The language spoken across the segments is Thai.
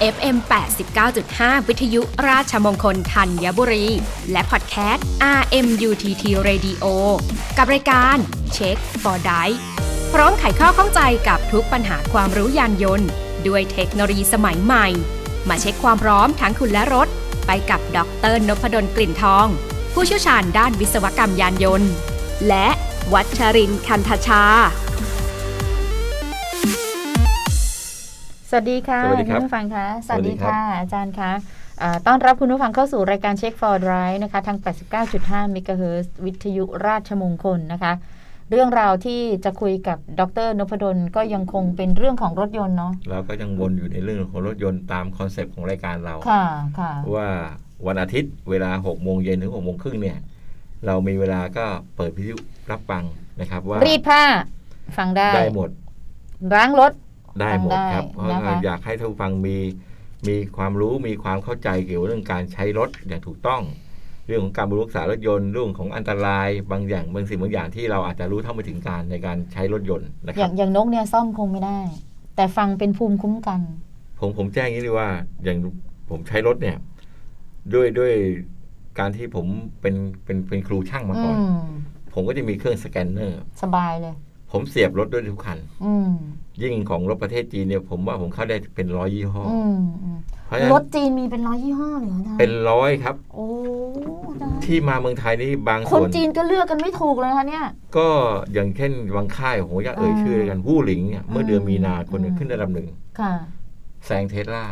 FM 89.5 วิทยุราชมงคลธัญบุรี และพอดแคสต์ RMUTT Radio กับรายการเช็ค for d i พร้อมไขข้อข้องใจกับทุกปัญหาความรู้ยานยนต์ ด้วยเทคโนโลยีสมัยใหม่ มาเช็คความพร้อมทั้งคุณและรถ ไปกับดรนพดลกลิ่นทอง ผู้เชี่ยวชาญด้านวิศวกรรมยานยนต์ และวัชรินคันธชา วัสดีค่ะสวัสดีครับณผู้ฟังคะสสวัวัสสดีดีครับค่ะ อาจารย์คะอ่าต้อนรับคุณผู้ฟังเข้าสู่รายการเช็ค for drive นะคะทาง 89.5 เมกะเฮิรตซ์วิทยุราชมงคลนะคะ เรื่องราวที่จะคุยกับดรนพดลก็ยังคงเป็นเรื่องของรถยนต์เนาะเราก็ยังวนอยู่ในเรื่องของรถยนต์ตามคอนเซปต์ของรายการเราค่ะค่ะว่าวันอาทิตย์เวลา6โมงเย็นถึง6โมงครึ่งเนี่ย เรามีเวลาก็เปิดพิทยุรับฟังนะครับว่ารีดผ้าฟังได้ได้หมดล้างรถ ได้หมดได้ครับเพราะนะคะอยากให้ท่านผู้ฟังมีมีความรู้มีความเข้าใจเกี่ยวกับเรื่องการใช้รถอย่างถูกต้อง เรื่องของการบำรุงรักษารถยนต์เรื่องของอันตรายบางอย่างบางสิ่งบางอย่างที่เราอาจจะรู้เท่าไม่ถึงการในการใช้รถยนต์นะคอรัย่าบงอย่างนกเนี่ยซ่อมคงไม่ได้ แต่ฟังเป็นภูมิคุ้มกัน ผมผมแจ้งอย่างนี้เลยว่า อย่างผมใช้รถเนี่ย ด้วยด้วยการที่ผมเป็นเป็นเป็นครูช่างมาอืก่อนมผมก็จะมีเครื่องสแกนเนอร์ สบายเลย ผมเสียบรถด้วยทุกคันอืมยิ่งของรถประเทศจีนเนี่ย ผมว่าผมเข้าได้เป็นร้อยยี่ห้ออืมอืมเพราะฉะนั้นรถจีนมีเป็นร้อยยี่ห้อเลยเหรออาจารย์เป็นร้อยครับ โอ้อาจารย์ที่มาเมืองไทยนี่บางคส่นวนจีนก็เลือกกันไม่ถูกเลยนะคะเนี่ย ก็อย่างเช่นบางค่ายผมอยากเอ่ยอ่าชื่อเลยกันวู่หลิงเนี่ยเมื่อเดือนมีนาคนหนึ่งอืมขึ้นอันดับหนึ่งค่ะแซงเทสลา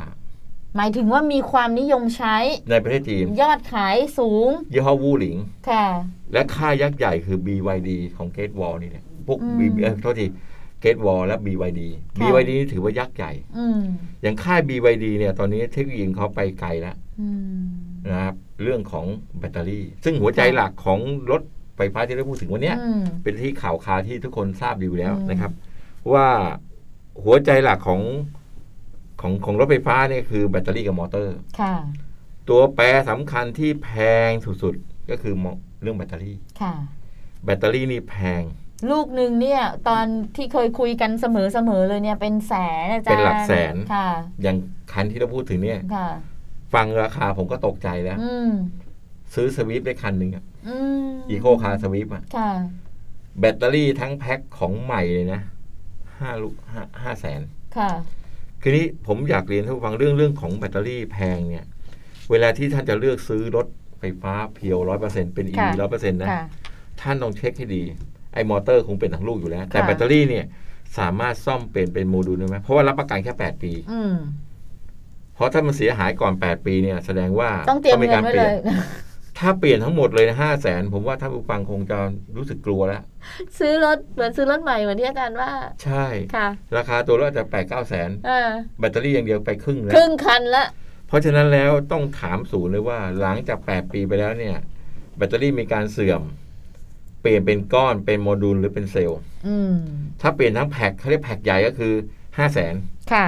หมายถึงว่ามีความนิยมใช้ในประเทศจีน ยอดขายสูง ยี่ห้อวู่หลิง ค่ะ และค่ายยักษ์ใหญ่คือ BYD ของเกตวอลนี่เนี่ย พวกอืม B เอ่อโทษทีเกตวอลและ BYD ค่ะ BYD นี่ถือว่ายักษ์ใหญ่อืมอย่างค่าย BYD เนี่ยตอนนี้เทคโนโลยีของเขาไปไกลแล้วอืมนะครับเรื่องของแบตเตอรี่ ซึ่งหัวใจค่ะหลักของรถไฟฟ้าที่เราพูดถึงวันเนี้ยอืมเป็นที่ข่าวคราวที่ทุกคนทราบดีอยู่แล้วอืมนะครับ ว่าหัวใจหลักของของของรถไฟฟ้าเนี่ยคือแบตเตอรี่กับมอเตอร์ค่ะตัวแปรสำคัญที่แพงสุดๆ ก็คือมอเรื่องแบตเตอรี่ค่ะแบตเตอรี่นี่แพง ลูกหนึ่งเนี่ย ตอนที่เคยคุยกันเสมอๆเลยเนี่ยเป็นแสนอาจารย์เป็นหลักแสนค่ะ อย่างคันที่เราพูดถึงเนี่ยค่ะ ฟังราคาผมก็ตกใจแล้วอืมซื้อสวิฟได้คันหนึ่งอะอืมอีโคคาร์สวิฟอะค่ะแบตเตอรี่ทั้งแพ็คของใหม่เลยนะห้าลูกห้าห้าแสนค่ะคือนี้ผมอยากเรียนท่านผู้ฟังเรื่องเรื่องของแบตเตอรี่แพงเนี่ย เวลาที่ท่านจะเลือกซื้อรถไฟฟ้าเพียวร้อยเปอร์เซ็นเป็น EV ค่ะร้อยเปอร์เซ็นต์นะค่ะท่านต้องเช็คให้ดี ไอ้มอเตอร์คงเป็นทั้งลูกอยู่แล้ว แต่ค่ะแบตเตอรี่เนี่ยสามารถซ่อมเปลี่ยนเป็นโมดูลได้ไหมเพราะว่ารับประกันแค่ 8 ปีอืมเพราะถ้ามันเสียหายก่อน 8 ปีเนี่ยแสดงว่าต้องเตรียมมีเงิกานรไว้เปเลลี่ยนยถ้าเปลี่ยนทั้งหมดเลยห้าแสนผมว่าท่านผู้ฟังคงจะรู้สึกกลัวแล้ว ซื้อรถเหมือนซื้อรถใหม่เหมือนที่อาจารย์ว่า ใช่ค่ะ ราคาตัวรถอาจจะแปดเก้าแสนเออแบตเตอรี่อย่างเดียวไปครึ่งแล้ควรึ่งคันละเพราะฉะนั้นแล้วต้องถามศูนย์เลยว่าหลังจาก8ปีไปแล้วเนี่ย แบตเตอรี่มีการเสื่อม เปลี่ยนเป็นก้อนเป็นโมดูลหรือเป็นเซลล์อืมถ้าเปลี่ยนทั้งแพ็คเขาเรียกแพ็คใหญ่ก็คือ5 0 0แสนค่ะ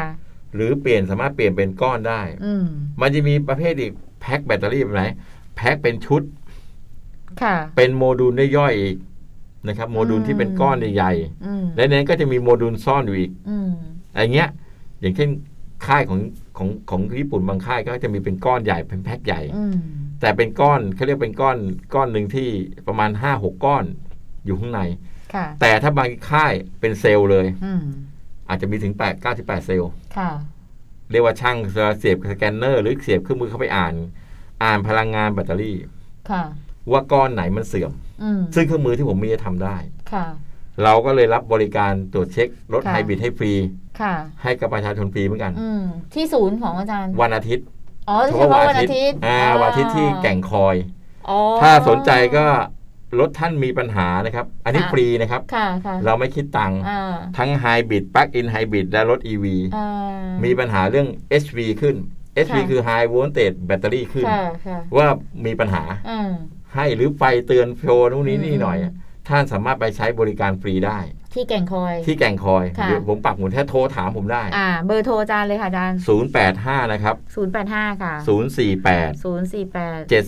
หรือเปลี่ยนสามารถเปลี่ยนเป็นก้อนได้ อืมมันจะมีประเภทอีกแพ็คแบตเตอรี่แบบไหนแพ็คเป็นชุด ค่ะ เป็นโมดูลได้ย่อยอีกนะครับโมดูลที่เป็นก้อนใหญ่อืมๆและในนั้นก็จะมีโมดูลซ่อนอยู่อีกอืมอะไรเงี้ย อย่างเช่นค่ายของของของญี่ปุ่นบางค่ายก็จะมีเป็นก้อนใหญ่เป็นแพ็คใหญ่ อืม แต่เป็นก้อนเขาเรียกเป็นก้อนก้อนหนึ่งที่ประมาณห้าหกก้อนอยู่ข้างใน ค่ะแต่ถ้าบางค่ายเป็นเซลล์เลย อืมอาจจะมีถึง8 98 เซลล์ ค่ะ เรียกว่าช่างเสียบสแกนเนอร์ หรือเสียบเครื่องมือเข้าไปอ่าน อ่านพลังงานแบตเตอรี่ ค่ะ ว่าก้อนไหนมันเสื่อม อืมซึ่งเครื่องมือที่ผมมีจะทำได้ ค่ะ เราก็เลยรับบริการตรวจเช็ครถค่ะ ไฮบริดให้ฟรี ค่ะ ให้กับประชาชนฟรีเหมือนกัน อืมที่ศูนย์ของอาจารย์ วันอาทิตย์ อ๋อเฉพาะวันอาทิตย์อ่าวันอาทิตย์ที่แก่งคอยอ๋อถ้าสนใจก็รถท่านมีปัญหานะครับ อันนี้ค่ะฟรีนะครับค่ะค่ะเราไม่คิดตังค์อ่าทั้งไฮบริดปลั๊กอินไฮบริดและรถ EV อ่ามีปัญหาเรื่อง HV ขึ้น HV ค่ะคือ High Voltage Battery ขึ้นค่ะค่ะว่ามีปัญหาอืมให้หรือไฟเตือนโชว์นู่นนี่นี่อืมหน่อย ท่านสามารถไปใช้บริการฟรีได้ ที่แก่งคอย ที่แก่งคอยค่ะ เดี๋ยวผมปักหมุดแค่โทรถามผมได้ อ่า เบอร์โทรอาจารย์เลยค่ะอาจารย์085 นะครับ ศูนย์แปดห้าค่ะ048 ศูนย์สี่แปด7068 คเจ็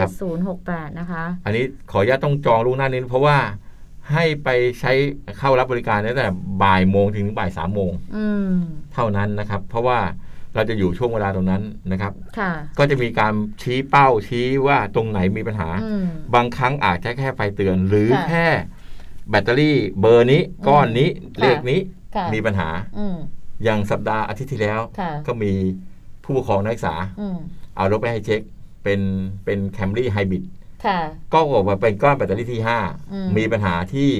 รัดบ ศูนย์หกแปดนะคะ อันนี้ขออนุญาตต้องจองล่วงหน้านิดนึงเพราะว่าให้ไปใช้เข้ารับบริการตั้งแต่บ่ายโมงถึงบ่ายสามโมงอืม เท่านั้นนะครับ เพราะว่าเราจะอยู่ช่วงเวลาตรงนั้นนะครับ ค่ะ ก็จะมีการชี้เป้าชี้ว่าตรงไหนมีปัญหา อืม บางครั้งอาจจะแค่ไฟเตือน หรือค่ะ แค่ แบตเตอรี่เบอร์นี้ก้อนนี้ค่ะเลขนี้ค่ะมีปัญหาอืมอย่างสัปดาห์อาทิตย์ที่แล้วค่ะก็มีผู้ปกครองนักศึกษาอืมเอารถไปให้เช็คเป็นเป็นแคมรี่ไฮบริดค่ะก็บอกว่าเป็นก้อนแบตเตอรี่ที่อืม5มีปัญหาที่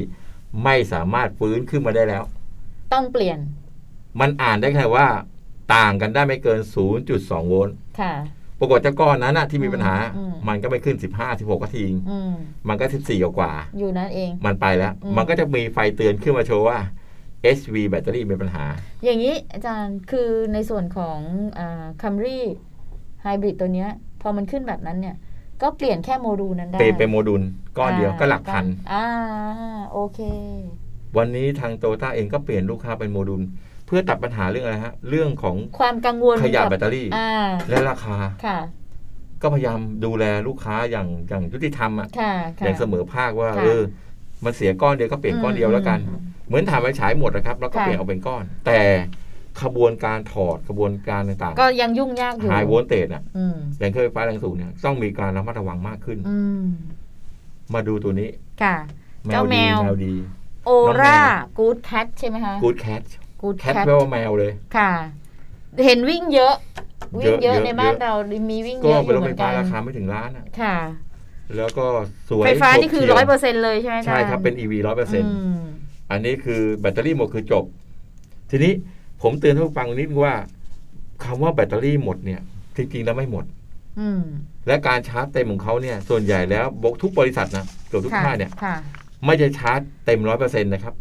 ไม่สามารถฟื้นขึ้นมาได้แล้ว ต้องเปลี่ยน มันอ่านได้แค่ว่า ต่างกันได้ไม่เกิน 0.2 โวลต์ค่ะ ปรากฏเจ้าก้อนนั้นนะที่มีปัญหา อืม มันก็ไม่ขึ้น 15 16ก็ทีอืมมันก็ 14กว่า อยู่นั่นเองๆมันไปแล้ว อืม มันก็จะมีไฟเตือนขึ้นมาโชว์ว่า HV แบตเตอรี่มีปัญหา อย่างนี้อาจารย์คือในส่วนของคัมรี่ไฮบริดตัวเนี้ย พอมันขึ้นแบบนั้นเนี่ย ก็เปลี่ยนแค่โมดูลนั้นได้เปลี่ยนเป็นโมดูลก้อนเดียวาก็หลักพัน อ่าโอเค วันนี้ทางโตต้าเองก็เปลี่ยนลูกค้าเป็นโมดูลเพื่อตัดปัญหาเรื่องอะไรฮะ เรื่องของความกังวลขยะกับแบตเตอรี่อ่าและราคาค่ะ ก็พยายามดูแลลูกค้าอย่างอย่างยุติธรรมอะค่ะอค่ะย่างเสมอภาคว่าค่ะเออมันเสียก้อนเดียวก็เปลี่ยนก้อนเดียวแล้วกันอืมเหมือนถ่านไฟฉายหมดนะครับ แล้วก็ค่ะเปลี่ยนเอาเป็นก้อน แต่ขบวนการถอดขบวนการต่างก็ยังยุ่งยากอยู่ๆไฮโวลเตจอะอืมแรงเครื่องไฟฟ้าแรงสูงเนี่ยต้องมีการระมัดระวังมากขึ้นอืมมาดูตัวนี้ค่ะแมเจ้าวแมดีวแมวดี โอน้องแมราวกูดแคทใช่ไหมคะกูดแคท กูดแคแคททแปลว่าแมวเลย ค่ะ เห็นวิ่งเยอะ วิ่งเยอะเยอะในบ้านเยอะ เรา มีวิ่งก็เยอะอเป็นรยู่ถเหไฟมือนฟ้ากันราคาไม่ถึงล้านอะค่ะ แล้วก็สวยไฟฟ้านี่คือฉบฉี่ยวร้อยเปอร์เซ็นต์เลยใช่ไหมอาจาใช่รย์ครับเป็น EV ร้อยเปอร์เซ็นต์ มอันนี้คือแบตเตอรี่หมดคือจบ ทีนี้ผมเตือนท่านผู้ฟังนิดนึงว่าคำว่าแบตเตอรี่หมดเนี่ย จริงๆแล้วไม่หมด อืมและการชาร์จเต็มของเขาเนี่ย ส่วนใหญ่แล้วบอกทุกบริษัทนะเกือบทุกค่ะค่ายเนี่ย ค่ะ ไม่จะชาร์จเต็มร้อยเปอร์เซ็นต์นะครับ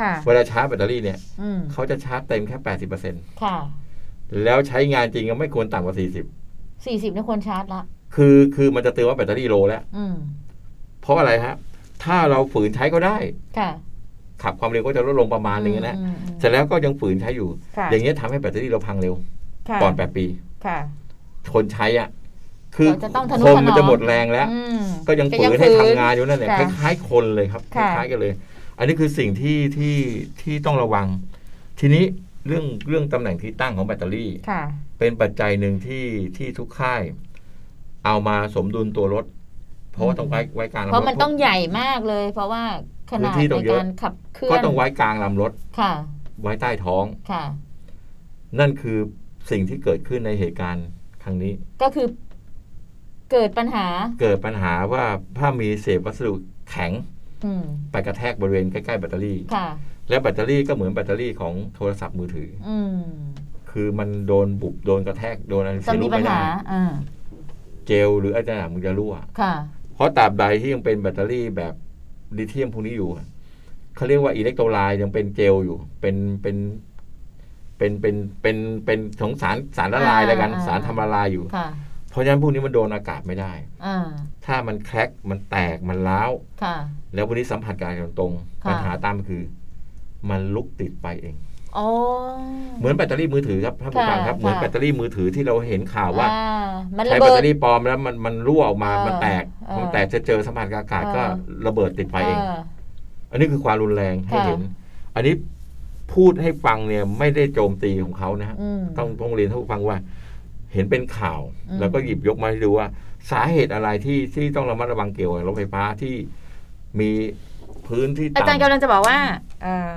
ค่ะ เวลาชาร์จแบตเตอรี่เนี่ยอืมเขาจะชาร์จเต็มแค่แปดสิบเปอร์เซ็นต์ค่ะแล้วใช้งานจริงก็ไม่ควรต่ำกว่าสี่สิบสี่สิบนี่ควรชาร์จละ คือคือมันจะเตือนว่าแบตเตอรี่โลแล้ว อืม เพราะอะไรฮะ ถ้าเราฝืนใช้ก็ได้ ค่ะขับความเร็วก็จะลดลงประมาณหนึงนะอืมอืมเสร็จแล้วก็ยังฝืนใช้อยู่ ค่ะอย่างเงี้ยทำให้แบตเตอรี่เราพังเร็ว ค่ะก่อนแปดปี ค่ะ คนใช้อะ คือเราจะต้องทะนุคนถนอมมันจะหมดแรงแล้ว อืม ก็ยังก็ฝืยังนให้ฝืทำนงานอยู่นั่นแหละค่ะคล้ายๆคนเลยครับคค่ะ ล้ายๆกันเลย อันนี้คือสิ่งที่ที่ที่ต้องระวัง ทีนี้เรื่องเรื่องตำแหน่งที่ตั้งของแบตเตอรี่ ค่ะ เป็นปัจจัยหนึ่งที่ที่ทุกค่าย เอามาสมดุลตัวรถ เพราะว่าต้องไว้ไว้กลางลำรถเพราะมันต้องใหญ่มากเลย เพราะว่าขนาดพื้นที่ต้ในองเยอะการขับเคลื่อนก็ต้องไว้กลางลำรถ ค่ะ ไว้ใต้ท้องค่ะ นั่นคือสิ่งที่เกิดขึ้นในเหตุการณ์ครั้งนี้ ก็คือ เกิดปัญหา เกิดปัญหาว่าถ้ามีเศษวัสดุแข็งอืม ไปกระแทกบริเวณใกล้ๆแบตเตอรี่ค่ะและแบตเตอรี่ก็เหมือนแบตเตอรี่ของโทรศัพท์มือถืออืมคือมันโดนบุบโดนกระแทกโดนอะไรจะเสียมีลูกปัญไม่ได้หาอ่าเจลหรืออะไรต่างๆมันจะรั่วค่ะเพราะตราบใดที่ยังเป็นแบตเตอรี่แบบลิเธียมพวกนี้อยู่อะเขาเรียกว่าอิเล็กโทรไลต์ยังเป็นเจลอยู่ เป็นเป็นเป็นเป็นเป็นเป็นของสารสารละลายอ่าอะไรกันอ่าสารทำละลายอยู่ค่ะเพราะฉะนั้นพวกนี้มันโดนอากาศไม่ได้อ่าถ้ามันแคร็กมันแตกมันร้าวค่ะ แล้ววันนี้สัมผัสกับอากาศตรงๆค่ะ ปัญหาตามคือ มันลุกติดไปเอง อ๋อ เหมือนแบตเตอรี่มือถือครับท่านผู้ฟังครับค่ะ เหมือนแบตเตอรี่มือถือที่เราเห็นข่าวว่า อ่มันใช้ระแบเบิตด เตอรี่ปลอมแล้วมันมันรั่วออกมาเออมันแตกเออมันแตกจะเจอสัมผัสกับอากาศเออ ก็ระเบิดติดไปเองเอออันนี้คือความรุนแรงให้ค่ะ เห็น อันนี้พูดให้ฟังเนี่ยไม่ได้โจมตีของเขานะฮะอืมต้องต้องเรียนท่านผู้ฟังว่า เห็นเป็นข่าว อืม แล้วก็หยิบยกมาให้ดูว่า สาเหตุอะไรที่ที่ต้องระมัดระวังเกี่ยวกับรถไฟฟ้าที่ มีพื้นที่อาจารย์ต่ำกำลังจะบอกว่าเอ่อ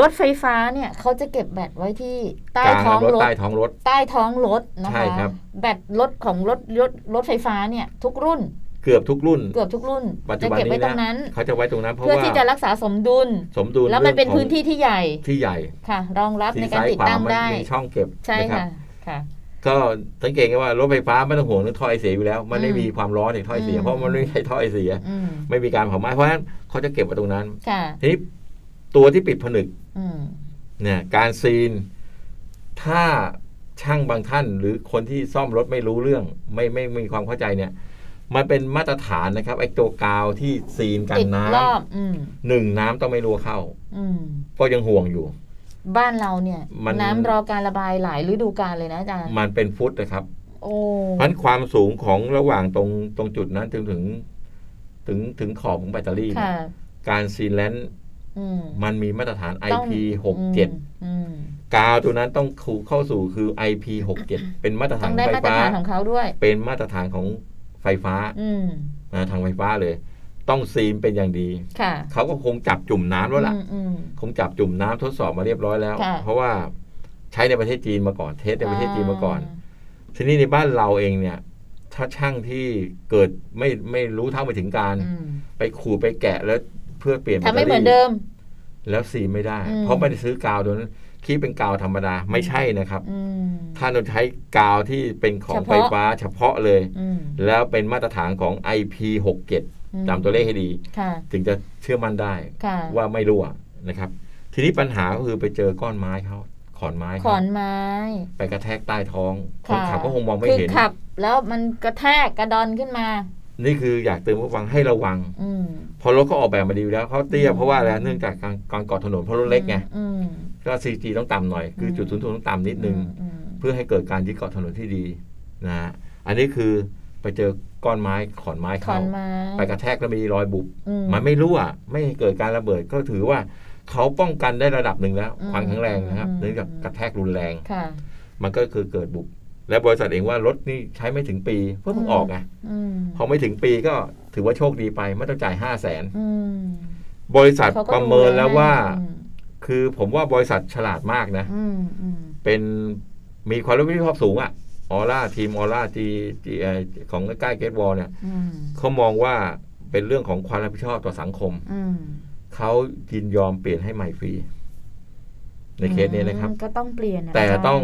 รถไฟฟ้าเนี่ยเขาจะเก็บแบตไว้ที่ใต้กลางท้องรถรถใต้ท้องรถใต้ท้องรถนะใช่คะครับแบตรถของรถรถรถไฟฟ้าเนี่ยทุกรุ่น เกือบทุกรุ่น เกือบทุกรุ่นปัจจุจะบันเก็บไว้นี้ตรงนั้นนะเขาจะไว้ตรงนั้นเพราะเพื่อว่าที่จะรักษาสมดุลสมดุลแล้วมันเป็นรื่องของพื้นที่ที่ใหญ่ที่ใหญ่ค่ะ รองรับในที่การซ้ายติดขวาตั้งมันได้มีช่องเก็บใช่นะครับค่ะค่ะ ก็สังเกตกันว่ารถไฟฟ้าไม่ต้องห่วงเรื่องท่อไอเสียอยู่แล้ว มันไม่อืมมีความร้อนจากท่อไอเสียอืมเพราะมันไม่ใช่ท่อไอเสียอืมไม่มีการเผาไหม้เพราะฉะนั้นเขาจะเก็บไว้ตรงนั้นค่ะทีนี้ตัวที่ปิดผนึกอืมเนี่ยการซีน ถ้าช่างบางท่าน หรือคนที่ซ่อมรถไม่รู้เรื่องไม่ไม่ไม่มีความเข้าใจเนี่ย มันเป็นมาตรฐานนะครับไอ้ตัวกาวที่ซีนกันติดน้รอบอืมำหนึ่งน้ำต้องไม่รั่วเข้าอืมก็ยังห่วงอยู่ บ้านเราเนี่ย มัน น้ำรอการระบายหลายฤดูกาลเลยนะอาจารย์มันเป็นฟุตนะครับ โอ้เพราะฉะนั้นความสูงของระหว่างตรงตรงจุดนั้นถึงถึง ถึงถึงขอบของแบตเตอรี่เนี่ยค่ะ การซีนแลนซ์อืมมันมีมาตรฐาน ต้อง IP 67 อืมกาวตัวนั้นต้องเข้าสู่คือ IP 67 เป็นมาตรต้ฐาอนงได้ไฟมาตรฟ้า ฐานของเขาด้วย เป็นมาตรฐานของไฟฟ้าอืม นะทางไฟฟ้าเลย ต้องซีมเป็นอย่างดีค่ะ เขาก็คงจับจุ่มน้ำแล้วล่ะอืมอืม คงจับจุ่มน้ำทดสอบมาเรียบร้อยแล้ว ค่ะ เพราะว่าใช้ในประเทศจีนมาก่อนเทสในประเทศจีนมาก่อน ทีนี้ในบ้านเราเองเนี่ย ถ้าช่างที่เกิดไม่ไม่รู้เท่าไม่ถึงการ อืมไปขูดไปแกะแล้วเพื่อเปลี่ยนทำไม่แบตตเหมืรี่อนเดิม แล้วซีไม่ได้ อืม เพราะไม่ได้ซื้อกาวตัวนั้นคิดเป็นกาวธรรมดาไม่ใช่นะครับ อืม ถ้าเราใช้กาวที่เป็นของเฉพาะ ไฟฟ้าเฉพาะเลย อืมแล้วเป็นมาตรฐานของ IP67 อืมจำตัวเลขให้ดี ค่ะ ถึงจะเชื่อมั่นได้ค่ะ ว่าไม่รั่วนะครับ ทีนี้ปัญหาก็คือไปเจอก้อนไม้เขาขอนไม้ขเขาอนไม้ ไปกระแทกใต้ท้องคนค่ะ ขับก็คงมองไม่คือเห็น ขับ แล้วมันกระแทกกระดอนขึ้นมา นี่คืออยากเตือนผู้ฟังให้ระวัง อืม พอรถเขาออกแบบมาดีอยู่แล้วเขาเตี้ยอืม เพราะว่าอะไรเนื่องจากการการเกาะถนนเพราะรถเล็กไงอืม ก็ซีจีต้องต่ำหน่อยคือจุดศูนย์ถ่วงต้องต่ำนิดนึงอืม เพื่อให้เกิดการยึดเกาะถนนที่ดีนะฮะอันนี้คือไปเจอ ก้อนไม้ขอนไม้ขอเขานไม้ ไปกระแทกแล้วมีรอยบุบอืมันไม่รั่วไม่เกิดการระเบิดก็ถือว่าเขาป้องกันได้ระดับหนึ่งแล้ว อืมความแข็งแรงนะครับอืม เนื่องจากกระแทกรุนแรง ค่ะ มันก็คือเกิดบุบและบริษัทเองว่ารถนี่ใช้ไม่ถึงปีเพิ่งอืม ออกไงอืมพอไม่ถึงปีก็ถือว่าโชคดีไปไม่ต้องจ่ายห้าแสนอืมบริษัทเขาก็ประเมินแล้วว่าอืมคือผมว่าบริษัทฉลาดมากนะ อืมอืมเป็นมีความรับผิดชอบสูงอะ ออร่าทีมออร่าจีจีของใกล้เกตวอลเนี่ยอืมเขามองว่าเป็นเรื่องของความรับผิดชอบต่อสังคมอืมเขายินยอมเปลี่ยนให้ใหม่ฟรี ในเคสนี้นะครับอืมก็ต้องเปลี่ยนนะแต่าจารย์ต้อง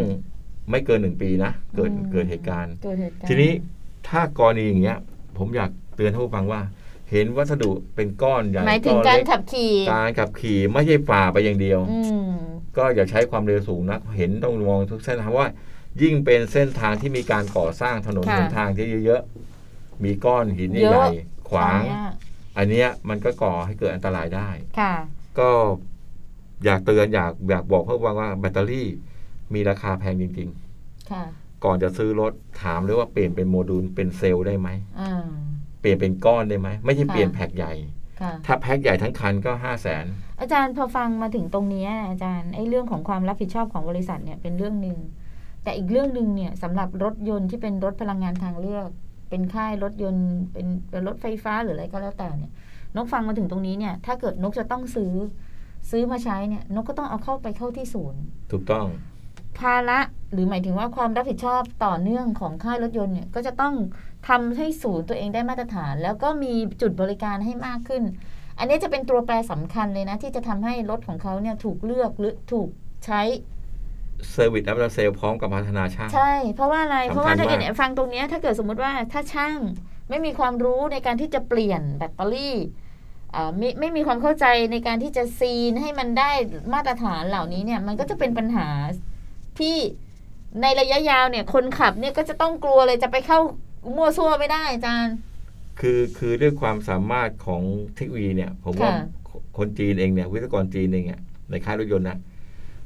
ไม่เกินหนึ่งปีนะ เกิดอืมเกิดเหตุการณ์เกิดเหตุการณ์ ทีนี้ถ้ากรณีอย่างเงี้ย ผมอยากเตือนท่านผู้ฟังว่า เห็นวัสดุเป็นก้อนใหญ่หมายถึงก้อนการเล็กขับขี่ การขับขี่ไม่ใช่ฝ่าไปอย่างเดียวอืมก็อย่าใช้ความเร็วสูงนักเห็นต้องมองทุกเส้นทางว่า ยิ่งเป็นเส้นทางที่มีการก่อสร้างถนนค่ะหนทางที่เยอะๆ มีก้อนหินเยใหอะญ่ๆขวางเนี่ยอันเนี้ยมันก็ก่อให้เกิดอันตรายได้ ค่ะ ก็อยากเตือนอยากอยากบอกเพื่อว่าว่าแบตเตอรี่มีราคาแพงจริง ค่ะ ๆ ก่อนจะซื้อรถถามเลยว่าเปลี่ยนเป็นโมดูลเป็นเซลล์ได้ไหม อ่า เปลี่ยนเป็นก้อนได้ไหม ไม่ใช่ค่ะเปลี่ยนแพ็คใหญ่ ค่ะ ถ้าแพ็คใหญ่ทั้งคันก็ห้าแสน อาจารย์พอฟังมาถึงตรงเนี้ยอาจารย์ไอ้เรื่องของความรับผิดชอบของบริษัทเนี่ยเป็นเรื่องหนึ่ง แต่อีกเรื่องหนึ่งเนี่ยสำหรับรถยนต์ที่เป็นรถพลังงานทางเลือก เป็นค่ายรถยนต์เป็นเป็นรถไฟฟ้าหรืออะไรก็แล้วแต่เนี่ย นกฟังมาถึงตรงนี้เนี่ย ถ้าเกิดนกจะต้องซื้อซื้อมาใช้เนี่ยนกก็ต้องเอาเข้าไปเข้าที่ศูนย์ ถูกต้อง ภาระหรือหมายถึงว่าความรับผิดชอบต่อเนื่องของค่ายรถยนต์เนี่ยก็จะต้องทำให้ศูนย์ตัวเองได้มาตรฐาน แล้วก็มีจุดบริการให้มากขึ้น อันนี้จะเป็นตัวแปรสำคัญเลยนะ ที่จะทำให้รถของเขาเนี่ยถูกเลือกหรือถูกใช้ เซอร์วิสแอปเซลพร้อมกับพัฒนาช่าง ใช่ เพราะว่าอะไรสำคัญเพราะว่าถ้าเกิดมากเนี่ยฟังตรงเนี้ยถ้าเกิดสมมุติว่าถ้าช่างไม่มีความรู้ในการที่จะเปลี่ยนแบตเตอรี่อ่าไม่ไม่มีความเข้าใจในการที่จะซีนให้มันได้มาตรฐานเหล่านี้เนี่ย มันก็จะเป็นปัญหาที่ในระยะยาวเนี่ย คนขับเนี่ยก็จะต้องกลัวเลยจะไปเข้ามั่วซั่วไม่ได้อาจารย์คือคือด้วยความสามารถของเทคโนโลยีเนี่ย ผมว่าค่ะคนจีนเองเนี่ย วิศวกรจีนเองเนี่ยในค่ายรถยนต์นะ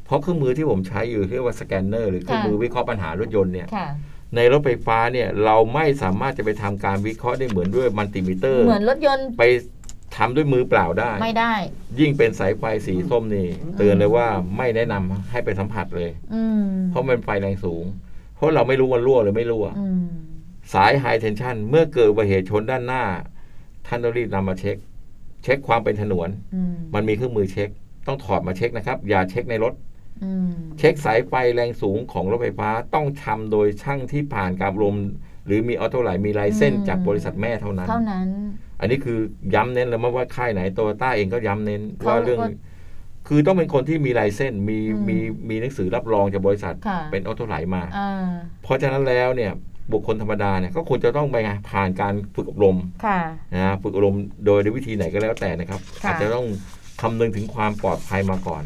เพราะเครื่องมือที่ผมใช้อยู่เรียกว่าสแกนเนอร์หรือเครื่องมือวิเคราะห์ปัญหารถยนต์เนี่ยค่ะในรถไฟฟ้าเนี่ยเราไม่สามารถจะไปทำการวิเคราะห์ได้เหมือนด้วยมัลติมิเตอร์ เหมือนรถยนต์ไปทำด้วยมือเปล่าได้ ไม่ได้ ยิ่งเป็นสายไฟสีส้มนี่ เตือนเลยว่าไม่แนะนำให้ไปสัมผัสเลยอืมเพราะมันไฟแรงสูง เพราะเราไม่รู้ว่ารั่วหรือไม่รั่วอืมสายไฮเทนชันเมื่อเกิดอุบัติเหตุชนด้านหน้า ท่านต้องรีบนำมาเช็ค เช็คความเป็นถนนอืมมันมีเครื่องมือเช็ค ต้องถอดมาเช็คนะครับ อย่าเช็คในรถอืม เช็คสายไฟแรงสูงของรถไฟฟ้าต้องทำโดยช่างที่ผ่านการอบรมหรือมีออโต้ไลน์มีลายเส้นจากบริษัทแม่เท่านั้น เท่านั้น อันนี้คือย้ำเน้นเลยไม่ว่าค่ายไหนโตโยต้าเองก็ย้ำเน้นเขาว่าเรื่องว่าคือต้องเป็นคนที่มีลายเส้นมีอืมมีมีหนังสือรับรองจากบริษัทค่ะเป็นออโต้ไลน์มาอ่าเพราะฉะนั้นแล้วเนี่ยบุคคลธรรมดาเนี่ยก็ควรจะต้องไปไงผ่านการฝึกอบรมค่ะนะฮะฝึกอบรมโดยในวิธีไหนก็แล้วแต่นะครับค่ะอาจจะต้องคำนึงถึงความปลอดภัยมาก่อน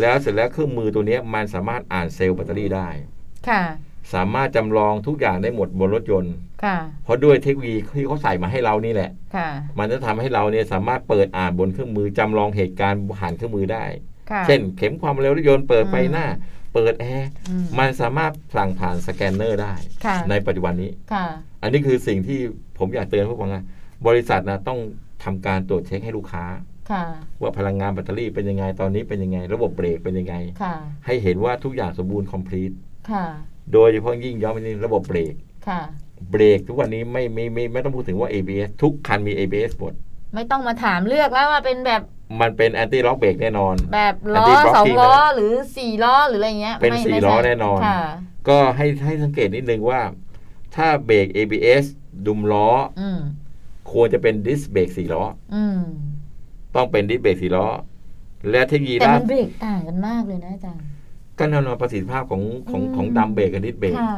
แล้วเสร็จแล้วเครื่องมือตัวเนี้ยมันสามารถอ่านเซลล์แบตเตอรี่ได้ ค่ะ สามารถจำลองทุกอย่างได้หมดบนรถยนต์ ค่ะ เพราะด้วยเทคโนโลยีที่เขาใส่มาให้เรานี่แหละ ค่ะ มันจะทำให้เราเนี่ยสามารถเปิดอ่านบนเครื่องมือจำลองเหตุการณ์ผ่านเครื่องมือได้ ค่ะ เช่น เข็มความเร็วรถยนต์เปิดไฟอืมหน้า เปิดแอร์อืมมันสามารถสั่งผ่านสแกนเนอร์ได้ ค่ะ ในปัจจุบันนี้ ค่ะ อันนี้คือสิ่งที่ผมอยากเตือนผู้ฟังนะบริษัทนะต้องทำการตรวจเช็คให้ลูกค้าค่ะ ว่าพลังงานแบตเตอรี่เป็นยังไงตอนนี้เป็นยังไง ระบบเบรกเป็นยังไงค่ะให้เห็นว่าทุกอย่างสมบูรณ์คอมพลีทค่ะโดยเฉพาะยิ่งย้อนไปนี่ระบบเบรกค่ะเบรกทุกวันนี้ไม่ไม่ไม่ไม่ต้องพูดถึงว่า ABS ทุกคันมี ABS หมดไม่ต้องมาถามเลือกแล้วว่าเป็นแบบมันเป็นแอนตี้ล็อกเบรกแน่นอน แบบล้อ Anti-blocking สองล้อนะหรือสี่ล้อหรืออะไรเงี้ย เป็นไม่สี่ไม่ล้อใช่แน่นอนค่ะก็ให้ให้สังเกตนิดนึงว่า ถ้าเบรก ABS ดุมล้ออืมควรจะเป็นดิสเบรกสี่ล้ออืม ต้องเป็นดิสเบรกสี่ล้อ และเทคโนโลยีแต่ล่ามันเบรกต่างกันมากเลยนะอาจารย์ก็แน่นอนประสิทธิภาพของของอืมของดัมเบรกกับดิสเบรกค่ะ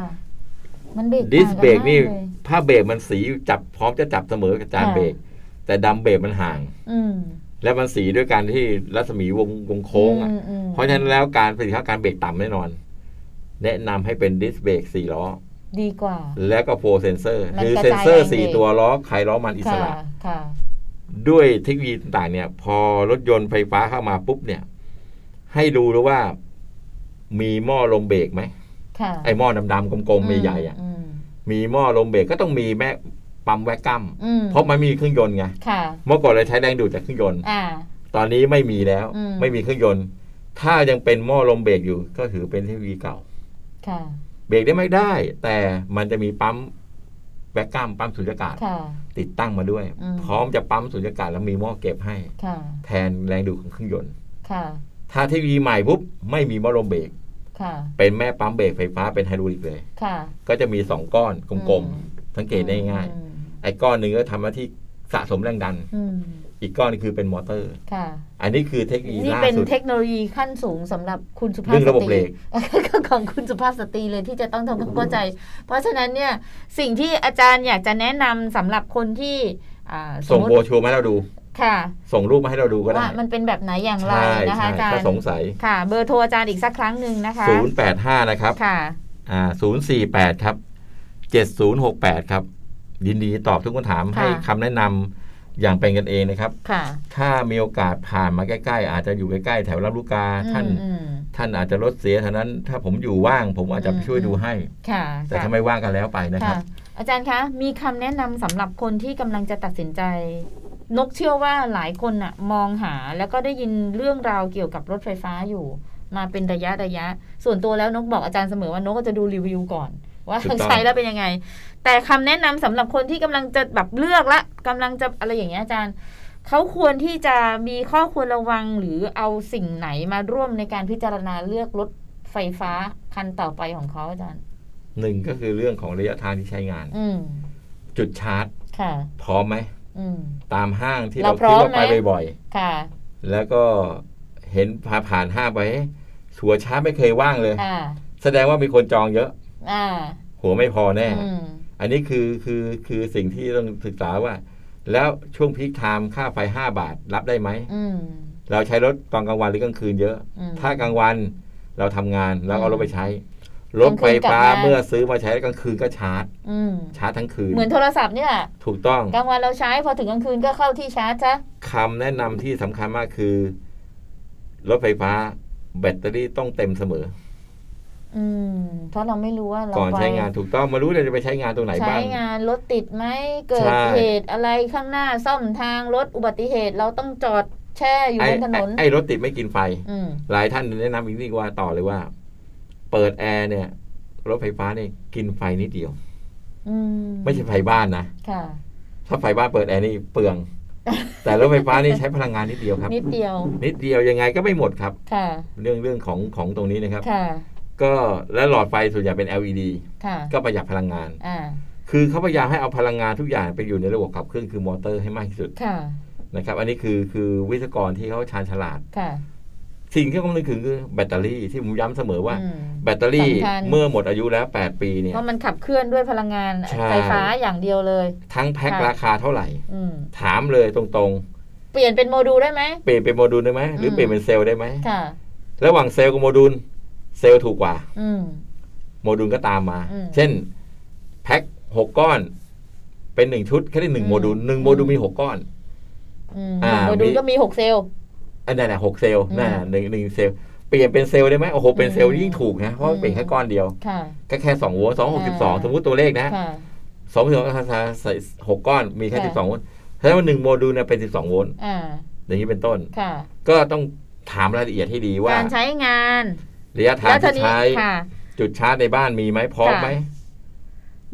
มันเบรกดิสต่างเบรกมากนี่เลยถ้าเบรกมันสีจับพร้อมจะจับเสมอกับจานค่ะเบรกแต่ดัมเบรกมันห่าง อืม และมันสีด้วยการที่รัศมีวงวงโค้งอะมอืม เพราะฉะนั้นแล้วการประสิทธิภาพการเบรกต่ำแน่นอน แนะนำให้เป็นดิสเบรกสี่ล้อ ดีกว่า แล้วก็โฟเซนเซอร์ มันคือกระเซจายนเซอร์แรงสี่เบรกตัวล้อใครล้อมันอิสค่ะระ ค่ะ ด้วยเทคโนโลยีต่างๆเนี่ย พอรถยนต์ไฟฟ้าเข้ามาปุ๊บเนี่ย ให้ดูแล้วว่ามีหม้อลมเบรกไหมค่ะไอ้หม้อดำๆกลมๆใหญ่ๆอะอืมมีหม้อลมเบรกก็ต้องมีแม่ปั๊มแวกกัมอืมเพราะมันมีเครื่องยนต์ไงค่ะเมื่อก่อนเราใช้แรงดูดจากเครื่องยนต์อ่าตอนนี้ไม่มีแล้วอืมไม่มีเครื่องยนต์ ถ้ายังเป็นหม้อลมเบรกอยู่ ก็ถือเป็นเทคโนโลยีเก่าค่ะเบรกได้ไม่ได้ แต่มันจะมีปั๊ม แวกกัมปั๊มสุญญากาศ ค่ะ ติดตั้งมาด้วย อืม พร้อมจะปั๊มสุญญากาศแล้วมีหม้อเก็บให้ ค่ะ แทนแรงดูดของเครื่องยนต์ ค่ะ ถ้าเทคโนโลยีใหม่ปุ๊บไม่มีหม้อลมเบรกค่ะ เป็นแม่ปั๊มเบรกไฟฟ้าเป็นไฮดรอลิกเลย ค่ะ ก็จะมีสองก้อนกลมอืม ๆสังเกตได้ง่าย อืมไอ้ก้อนหนึ่งก็ทำหน้าที่สะสมแรงดัน อืม อีกก้อนนึงคือเป็นมอเตอร์ ค่ะ อันนี้คือเทคโนโลยีนี่ล่าเป็นสุด เทคโนโลยีขั้นสูงสำหรับคุณสุภาพเรื่องสระบบตเบรรี ก ของคุณสุภาพสตรีเลยที่จะต้องทำความเข้าใจ เพราะฉะนั้นเนี่ยสิ่งที่อาจารย์อยากจะแนะนำสำหรับคนที่อ่าสมส่งมติโบรชัวร์มาให้เราดู ค่ะ ส่งรูปมาให้เราดูก็ได้ว่ามันเป็นแบบไหนอย่างไรใช่นะคะใช่อาจารถ้าย์สงสัย ค่ะ เบอร์โทรอาจารย์อีกสักครั้งหนึ่งนะคะ085 นะครับค่ะ อ่า048 ครับ 7068 ครับ ยินดีตอบทุกคำถามค่ะ ให้คำแนะนำ อย่างเป็นกันเองนะครับ ค่ะ ถ้ามีโอกาสผ่านมาใกล้ๆ อาจจะอยู่ใกล้ๆแถวลำลูกกาท่าน อืมท่านอาจจะรถเสียเท่านั้น ถ้าผมอยู่ว่างผมอาจจะไปช่วยดูให้ ค่ะแต่ถ้าไม่ว่างกันแล้วไปนะครับค่ะอาจารย์คะ มีคำแนะนำสำหรับคนที่กำลังจะตัดสินใจ นกเชื่อว่าหลายคนน่ะมองหาแล้วก็ได้ยินเรื่องราวเกี่ยวกับรถไฟฟ้าอยู่ มาเป็นระยะระยะ ส่วนตัวแล้วนกบอกอาจารย์เสมอว่านกก็จะดูรีวิวก่อน ว่าถูกต้องใช้แล้วเป็นยังไง แต่คำแนะนำสำหรับคนที่กำลังจะแบบเลือกละกำลังจะอะไรอย่างเงี้ยอาจารย์เขาควรที่จะมีข้อควรระวังหรือเอาสิ่งไหนมาร่วมในการพิจารณาเลือกรถไฟฟ้าคันต่อไปของเขาอาจารย์หนึ่งก็คือเรื่องของระยะทางที่ใช้งาน อืมจุดชาร์จค่ะพร้อมไหมอืมตามห้างที่เราเราพร้คิดอมว่าไปไหมบ่อยค่ะๆแล้วก็เห็นผ่าผ่านห้างไปเอ๊ะหัวชาร์จไม่เคยว่างเลยอ่าแสดงว่ามีคนจองเยอะ อ่าหัวไม่พอแน่ อืมอันนี้คือคือคือสิ่งที่ต้องศึกษาว่า แล้วช่วงพีคไทม์ค่าไฟ 5 บาทรับได้ไหม อืมเราใช้รถตอนกลางวันหรือกลางคืนเยอะ อืม ถ้ากลางวันเราทำงานแล้วเอารถไปใช้ รถกลางคืไฟนกลับฟ้ามา เมื่อซื้อมาใช้กลางคืนก็ชาร์จ อืมชาร์จทั้งคืน เหมือนโทรศัพท์เนี่ยถูกต้องกลางวันเราใช้พอถึงกลางคืนก็เข้าที่ชาร์จซะคำแนะนำที่สำคัญมากคือ รถไฟฟ้า แบตเตอรี่ต้องเต็มเสมอ อืมเพราะเราไม่รู้ว่าเราก่อนไปใช้งานถูกต้องมารู้เราจะไปใช้งานตรงไหนใช้บ้างงานรถติดไหมเกิดใช่เหตุอะไรข้างหน้าซ่อมทางรถอุบัติเหตุเราต้องจอดแช่อยู่ไอ้บนถนนไอ้ไอ้รถติดไม่กินไฟอืมหลายท่านแนะนำอีกนี่ว่าต่อเลยว่า เปิดแอร์เนี่ย รถไฟฟ้าเนี่ยกินไฟนิดเดียวอืมไม่ใช่ไฟบ้านนะค่ะถ้าไฟบ้านเปิดแอร์นี่เปลือง แต่รถไฟฟ้านี่ใช้พลังงานนิดเดียวครับ นิดเดียว นิดเดียวยังไงก็ไม่หมดครับ ค่ะ เรื่องเรื่องของของตรงนี้นะครับ ค่ะ ก็และหลอดไฟส่วนใหญ่เป็น LED ค่ะก็ประหยัดพลังงาน อ่าคือเขาพยายามให้เอาพลังงานทุกอย่างไปอยู่ในระบบขับเคลื่อนคือมอเตอร์ให้มากที่สุดค่ะนะครับ อันนี้คือคือวิศวกรที่เขาชาญฉลาด ค่ะ สิ่งที่เขาต้องนึกถึงคือแบตเตอรี่ที่ผมย้ำเสมอว่า อืม แบตเตอรี่สำคัญ เมื่อหมดอายุแล้ว 8 ปีเนี่ย เพราะมันขับเคลื่อนด้วยพลังงานใช่ ไฟฟ้าอย่างเดียวเลย ทั้งแพ็คค่ะ ราคาเท่าไหร่ อืมถามเลยตรงเปลี่ยนเป็นโมดูลได้ไหม ๆ เปลี่ยนเป็นโมดูลได้ไหมหรือมเปลี่ยนเป็นเซลล์ได้ไหม ค่ะ ระหว่างเซลล์กับโมดูล เซลล์ถูกกว่า อืม โมดูลก็ตามมา อืมเช่นแพ็คหกก้อน เป็นหนึ่งชุดแค่ได้หนึ่งอืม โมดูลหนึ่งโมดูลมีหกก้อน อืมอ่า โมดูลมีก็มีหกเซลล์ อันนั้นนะหกเซลล์อืมน่ะหนึ่งหนึ่งเซลล์เปลี่ยนเป็นเซลล์ได้ไหมโอ้โหเป็นเซลล์อืมยิ่งถูกนะเพราะอืม เป็นแค่ก้อนเดียวค่ะ ก็แค่สองโวลต์สองหกสิบสองอ่า สมมติตัวเลขนะค่ะ สองสิบสองใส่หกก้อนมีแค่ค่ะ สิบสองโวลต์แสดงว่าหนึ่งโมดูลเนี่ยเป็นสิบสองโวลต์อ่า อย่างนี้เป็นต้น ค่ะ ก็ต้องถามรายละเอียดให้ดีว่า การใช้งาน ระยะทางแล้วทีที่นี้ใช้ค่ะจุดชาร์จในบ้านมีไหมพร้อมไหม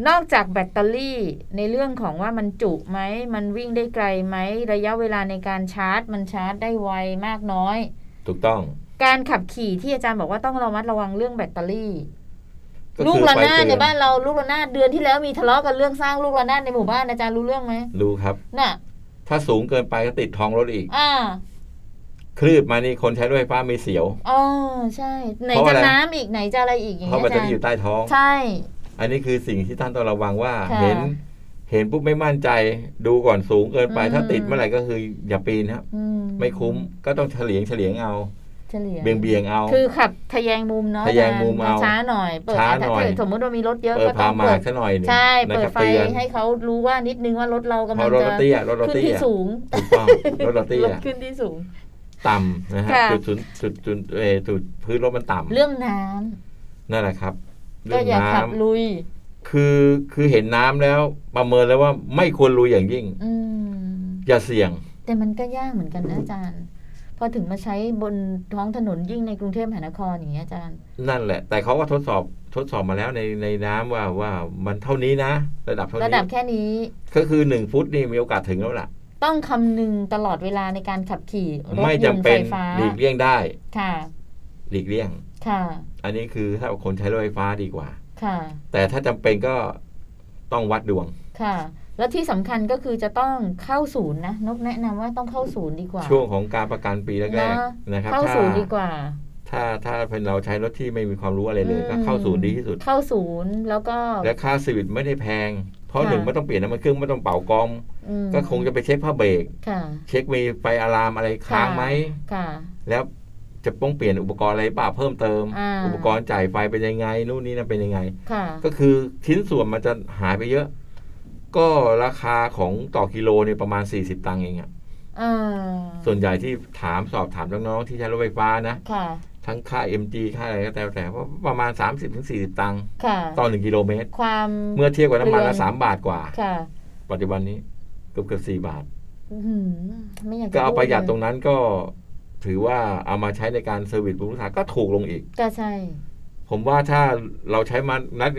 นอกจากแบตเตอรี่ในเรื่องของว่ามันจุไหม มันวิ่งได้ไกลไหม ระยะเวลาในการชาร์จ มันชาร์จได้ไวมากน้อย ถูกต้อง การขับขี่ที่อาจารย์บอกว่าต้องระมัดระวังเรื่องแบตเตอรี่ก็ลูกคือระไฟนาดเตืในอนบ้านเราลูกระนาดเดือนที่แล้วมีทะเลาะกันเรื่องสร้างลูกระนาดในหมู่บ้านอาจารย์รู้เรื่องไหมรู้ครับ น่ะ ถ้าสูงเกินไปก็ติดท้องรถอีก อ่า คลืบมานี่คนใช้รถไฟฟ้ามีเสียว อ๋อใช่ ไหนเพราะจะอะไร น้ำอีกไหนจะอะไรอีกอย่างเพราะเงี้ยแบตอาเตอจารรี่อยู่ย์ใต้ท้อง ใช่ อันนี้คือสิ่งที่ท่านต้องระวังว่าค่ะเห็น เห็นปุ๊บไม่มั่นใจ ดูก่อนสูงเกินไป อืม ถ้าติดเมื่อไหร่ก็คืออย่าปีนครับ อืไม่คุ้มก็ต้องเฉลียงเฉลียงเอา เฉลี่ยเบียงเบียงเอา คือขับทะแยงมุมเนาะทะแยงมุมเอาช้าหน่อยเปิดช้าถ้าหน่อยเกิดสมมติว่ามีรถเยอะเปิดก็ต้พาองมาเปิดซะหน่อยหนึ่งใช่นะเปิคดรับไฟเตือนให้เขารู้ว่านิดนึงว่ารถเรากำเพลังราะรถจะเราเตี้ยรถเราขึ้นเตี้ที่ยสูงถูกต้องรถเราเตี้รยถขึ้นที่สูง ต่ำนะฮะค่ะ จุดศูนย์จุดจุดเออจุดพื้นรถมันต่ำเรื่องน้ำนั่นแหละครับก็เรื่องอย่าน้ขับลุยำคือคือเห็นน้ำแล้วประเมินแล้วว่าไม่ควรลุยอย่างยิ่ง อืม อย่าเสี่ยง แต่มันก็ยากเหมือนกันนะอาจารย์ พอถึงมาใช้บนท้องถนนยิ่งในกรุงเทพมหานครอย่างเงี้ยอาจารย์ นั่นแหละ แต่เขาก็ทดสอบทดสอบมาแล้วในในน้ำว่าว่ามันเท่านี้นะ ระดับเท่าระดับนี้แค่นี้ ก็คือหนึ่งฟุตนี่มีโอกาสถึงแล้วล่ะ ต้องคำนึงตลอดเวลาในการขับขี่รถไม่ยจำนต์ไฟเป็นฟ้าหลีกเลี่ยงได้ ค่ะ หลีกเลี่ยง ค่ะ อันนี้คือถ้าคนใช้รถไฟฟ้าดีกว่า ค่ะ แต่แต่ถ้าจำเป็นก็ต้องวัดดวง ค่ะ แล้วที่สำคัญก็คือจะต้องเข้าศูนย์นะนกแนะนำว่าต้องเข้าศูนย์ดีกว่า ช่วงของการประกันปีแรกเนอะๆนะครับเข้าถ้าศูนย์ดีกว่า ถ้าถ้าเป็นเราใช้รถที่ไม่มีความรู้อะไรเลย ก็อืม เข้าศูนย์ดีที่สุด เข้าศูนย์แล้วก็และค่าสวิตไม่ได้แพงเพ ราะค่ะหนึ่งไม่ต้องเปลี่ยนน้ำมันเครื่องไม่ต้องเป่ากองอืมก็คงจะไปเช็คผ้าเบรกค่ะเช็คมีไฟอะลามอะไรค้างไหมค่ะแล้วจะต้องเปลี่ยนอุปกรณ์อะไรเปล่าเพิ่มเติมอ่าอุปกรณ์จ่ายไฟเป็นยังไงนู่นนี่นั่นเป็นยังไงค่ะก็คือชิ้นส่วนมันจะหายไปเยอะ ก็ราคาของต่อกิโลเนี่ยประมาณ 40 ตังค์เองอะเออส่วนใหญ่ที่ถามสอบถามน้องๆที่ใช้รถไฟฟ้านะค่ะ ทั้งค่า MG ค่าอะไรก็แต่แต่ว่าประมาณ 30-40 ตังค์ค่ะต่อ 1 กิโลเมตร ความเมื่อเทียบกับน้ำมันละเรือน3บาทกว่าค่ะปัจจุบันนี้เกือบเกือบ4บาทอื้อหือไม่อยากจก็เอาประหยัดพูตรงนั้นก็ถือว่าเอามาใช้ในการเซอร์วิสบริษัทก็ถูกลงอีก ก็ใช่ ผมว่าถ้าเราใช้มานัด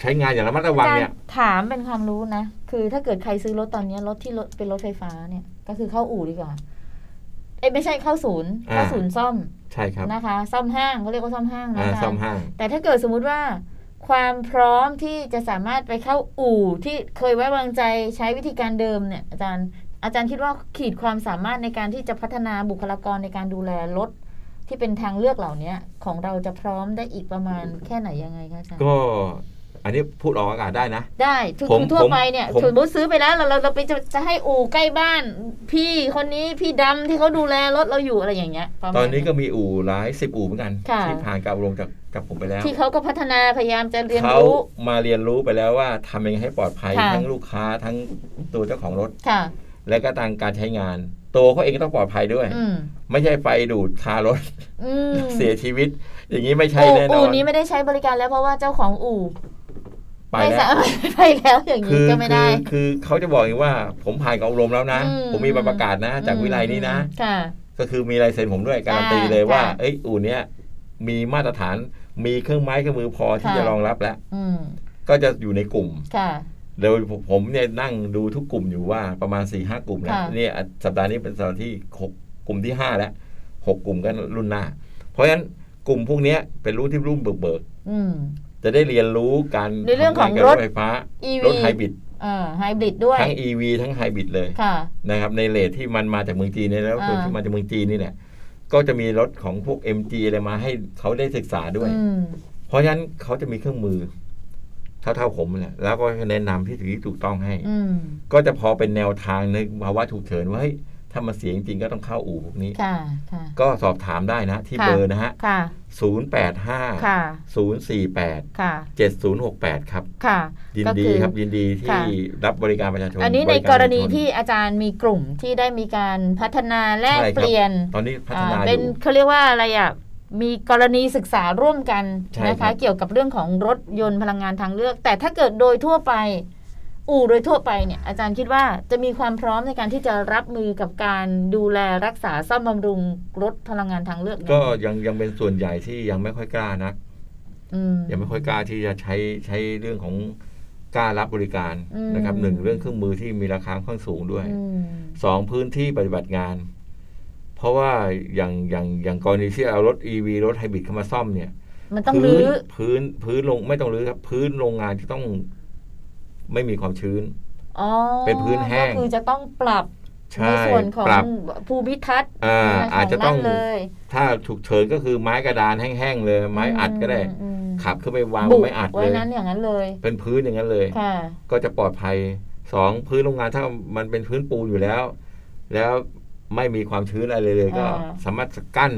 ใช้งานอย่างระมัดระวังเนี่ยการถามเป็นความรู้นะ คือถ้าเกิดใครซื้อรถตอนเนี้ยรถที่รถเป็นรถไฟฟ้าเนี่ย ก็คือเข้าอู่ดีกว่า เอ้ยไม่ใช่เข้าศูนย์อ่าเข้าศูนย์ซ่อม ใช่ครับนะคะ ซ่อมห้างเขาเรียกว่าซ่อมห้างนะอ่าอาจารย์ซ่อมห้าง แต่ถ้าเกิดสมมุติว่า ความพร้อมที่จะสามารถไปเข้าอู่ที่เคยไว้วางใจใช้วิธีการเดิมเนี่ยอาจารย์อาจารย์คิดว่าขีดความสามารถในการที่จะพัฒนาบุคลากรในการดูแลรถที่เป็นทางเลือกเหล่านี้ของเราจะพร้อมได้อีกประมาณแค่ไหนยังไงคะอาจารย์ก็ อันนี้พูดออกอากาศได้นะ ได้ทุกผมทั่วผมไปเนี่ยผม สมมติซื้อไปแล้วเราเราเราไปจะจะให้อู่ใกล้บ้าน พี่คนนี้พี่ดำที่เขาดูแลรถเราอยู่อะไรอย่างเงี้ยประมาณ ตอนนี้ก็มีอู่หลายสิบอู่เหมือนกัน ค่ะ ที่ผ่านการอบรมจากจากผมไปแล้ว ที่เขาก็พัฒนาพยายามจะเรียนเขารู้ มาเรียนรู้ไปแล้วว่าทำยังไงให้ปลอดภัยค่ะ ทั้งลูกค้าทั้งตัวเจ้าของรถ ค่ะ และก็ทางการใช้งาน ตัวเขาเองก็ต้องปลอดภัยด้วย อืมไม่ใช่ไฟดูดคารถอืมเสียชีวิต อย่างนี้ไม่ใช่อู่แน่นออู่นนี้ไม่ได้ใช้บริการแล้วเพราะว่าเจ้าของอู่ ไปไม่แล้วสามารถไปแล้วอย่างคืนี้อก็ไม่คืได้อคือเขาจะบอกอย่างว่า ผมผ่านการอบรมแล้วนะ อืม ผมมีใบประกาศนะ จากวิไลนี้นะ ค่ะ ก็คือมีลายเซ็นผมด้วยการันตีอ่าเลยว่า ค่ะเอ้ยอู่เนี้ยมีมาตรฐานมีเครื่องไม้เครื่องมือพอที่ค่ะ จะรองรับแล้ว อืมก็จะอยู่ในกลุ่มค่ะโดยผมเนี่ยนั่งดูทุกกลุ่มอยู่ว่าประมาณ4ี่ห้ากลุ่มแล้วค่ะ เนี่ยสัปดาห์นี้เป็นสัปดาห์ที่หกกลุ่มที่ห้าแล้วหกกลุ่มกันรุ่นหน้า เพราะฉะนั้นกลุ่มพวกเนี้ยเป็นรุ่นที่รุ่นเบิกอืมๆ จะได้เรียนรู้การในเรื่องของทำากับรถไฟฟ้า EV รถไฮบริดอ่าไฮบริดด้วย ทั้ง EV ทั้งไฮบริดเลยค่ะนะครับในเลทที่มันมาจากเมืองจีนเนี่ยแล้วอ่าตัวที่มาจากเมืองจีนนี่แหละก็จะมีรถของพวก MG อะไรมาให้เขาได้ศึกษาด้วยอืมเพราะฉะนั้นเขาจะมีเครื่องมือ เท่าๆผมแหละแล้วก็แนะนำที่ถือที่ถูกต้องให้อืมก็จะพอเป็นแนวทางในภาวะฉุกเฉินว่าเฮ้ย ถ้ามันเสียจริงๆก็ต้องเข้าอู่พวกนี้ ค่ะค่ะ ก็สอบถามได้นะที่ค่ะ เบอร์นะฮะค่ะ 085 ค่ะ 048 ค่ะ 7068 ครับ ค่ะยินก็ดีคือครับยินดีที่ค่ะรับบริการประชาชนอันนี้ในบกรณีปะชาชนที่อาจารย์มีกลุ่มที่ได้มีการพัฒนาแลกใช่ครับเปลี่ยนตอนนี้พัฒอ่านาอเป็นยู่ เขาเรียกว่าอะไรอะ มีกรณีศึกษาร่วมกันใช่นะครัคะ บ เกี่ยวกับเรื่องของรถยนต์พลังงานทางเลือก แต่ถ้าเกิดโดยทั่วไป อู่โดยทั่วไปเนี่ยอาจารย์คิดว่าจะมีความพร้อมในการที่จะรับมือกับการดูแลรักษาซ่อมบำรุงรถพลังงานทางเลือกเนี่ยก็ยังยังเป็นส่วนใหญ่ที่ยังไม่ค่อยกล้านักอืมยังไม่ค่อยกล้าที่จะใช้ใช้เรื่องของกล้ารับบริการอืมนะครับหนึ่งเรื่องเครื่องมือที่มีราคาค่อนข้างสูงด้วยอืมสองพื้นที่ปฏิบัติงาน เพราะว่าอย่างอย่างอย่างกรณีที่เอารถ E ีวีรถไฮบริดเข้ามาซ่อมเนี่ย มันต้องพื้รื้นอพื้นพื้นลงไม่ต้องรื้อครับ พื้นโรงงานจะต้อง ไม่มีความชื้น อ๋อเป็นพื้นแห้ง ก็คือจะต้องปรับในใช่ส่วนของปรับภูมิทัศน์อ่าขอาจจะต้องนั่นเลย ถ้าฉุกเฉินก็คือไม้กระดานแห้งๆเลย ไม้อัดก็ได้อืมขับขึ้นไปวางบบุนไม้อัดไว้เลยนั้นอย่างนั้นเลย เป็นพื้นอย่างนั้นเลยค่ะก็จะปลอดภัยสองพื้นโรงงานถ้ามันเป็นพื้นปูนอยู่แล้ว แล้วไม่มีความชื้นอะไรเลยก็อ่าสามารถจะกั้น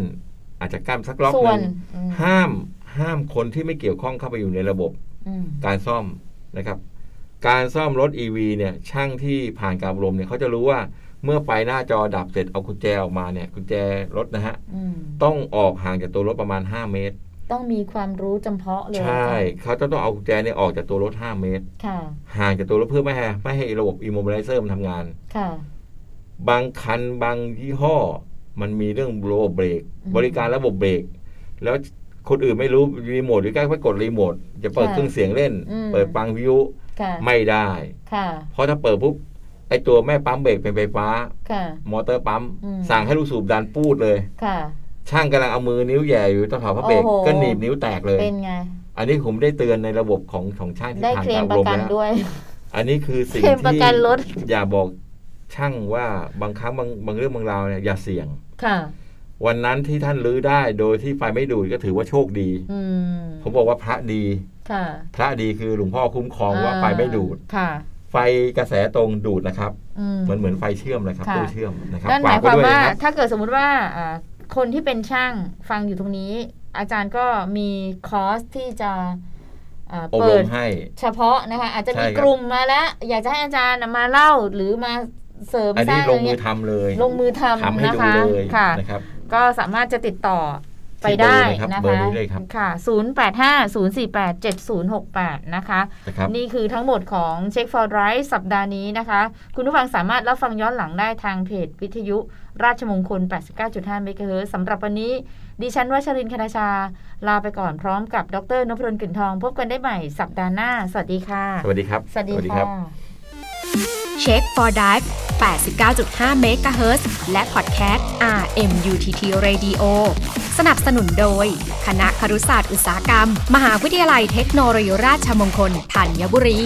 อาจจะกั้นสักล็อกส่หวนึ่นงอืมห้ามห้ามคนที่ไม่เกี่ยวข้องเข้าไปอยู่ในระบบอืมการซ่อมนะครับ การซ่อมรถ EV เนี่ยช่างที่ผ่านการอบรมเนี่ยเขาจะรู้ว่าเมื่อไฟหน้าจอดับเสร็จเอากุญแจออกมาเนี่ยกุญแจรถนะฮะอืมต้องออกห่างจากตัวรถประมาณ 5 เมตร ต้องมีความรู้จำเพาะเลยใช่ เขาจะต้องเอากุญแจเนี่ยออกจากตัวรถ 5 เมตร ค่ะ ห่างจากตัวรถเพื่อไม่ให้ไม่ให้ระบบ immobilizer มันทำงาน ค่ะ บางคันบางยี่ห้อ มันมีเรื่องระบบเบรกอืมบริการระบบเบรกแล้วคนอื่นไม่รู้รีโมทหรือใกล้ไปกดรีโมทจะเปิดค่ะเครื่องเสียงเล่น อืม เปิดฟังวิทยุ ค่ะ ไม่ได้ ค่ะ เพราะถ้าเปิดปุ๊บไอตัวแม่ปั๊มเบรกเป็นไฟฟ้า ค่ะ มอเตอร์ปั๊ม อืม สั่งให้ลูกสูบดันปูดเลย ค่ะ ช่างกำลังเอามือนิ้วแหย่อยู่ตะเผาพระเบรกโอ้โห ก็หนีบนิ้วแตกเลย เป็นไง อันนี้ผมได้เตือนในระบบของของช่างที่ได้ผ่านเคลกามรปอบระรมกันแล้วด้วย อันนี้คือสิ่งเคลมประที่กันรถ อย่าบอกช่างว่าบางครั้งบางบางเรื่องบางราวเนี่ยอย่าเสี่ยง ค่ะ วันนั้นที่ท่านรื้อได้โดยที่ไฟไม่ดูดก็ถือว่าโชคดี อืม ผมบอกว่าพระดีค่ะ พระดีคือหลวงพ่อคุ้มครองว่าไฟไม่ดูดค่ะไฟกระแสตรงดูดนะครับอืมเหมือนเหมือนไฟเชื่อมเลยครับค่ะตู้เชื่อมนะครับนั่นหมายฝกความได้วยว่านะครับถ้าเกิดสมมุติว่าอ่าคนที่เป็นช่างฟังอยู่ตรงนี้ อาจารย์ก็มีคอร์สที่จะอ่าอบรเปิดมให้ เฉพาะนะคะ อาจจะมีใช่ครับกลุ่มมาแล้ว อยากจะให้อาจารย์มาเล่าหรือมาเสริมอันสร้านี้งลอะงไรมืเงี้อยทำเลย ลงมือททำให้ำนะดูคะเลยค่ะนะครับ ก็สามารถจะติดต่อ ไปที่เบอร์ได้เลยครับนะเบอร์คะนี้เลยครับค่ะ0850487068นะคะนะครับนี่คือทั้งหมดของ Check for Drive สัปดาห์นี้นะคะ คุณผู้ฟังสามารถรับฟังย้อนหลังได้ทางเพจวิทยุราชมงคล 89.5 เมกะเฮิรตซ์สำหรับวันนี้ ดิฉันวัชรินทร์คณาชา ลาไปก่อนพร้อมกับดรนพดลกลิ่นทอง พบกันได้ใหม่สัปดาห์หน้า สวัสดีค่ะ สวัสดีครับ สวัสดีครัค่ะ เช็ค for Dive 89.5 MHz และพอดแคสต์ RMUTT Radio สนับสนุนโดย คณะครุศาสตร์อุตสาหกรรม มหาวิทยาลัยเทคโนโลยีราชมงคลธัญบุรี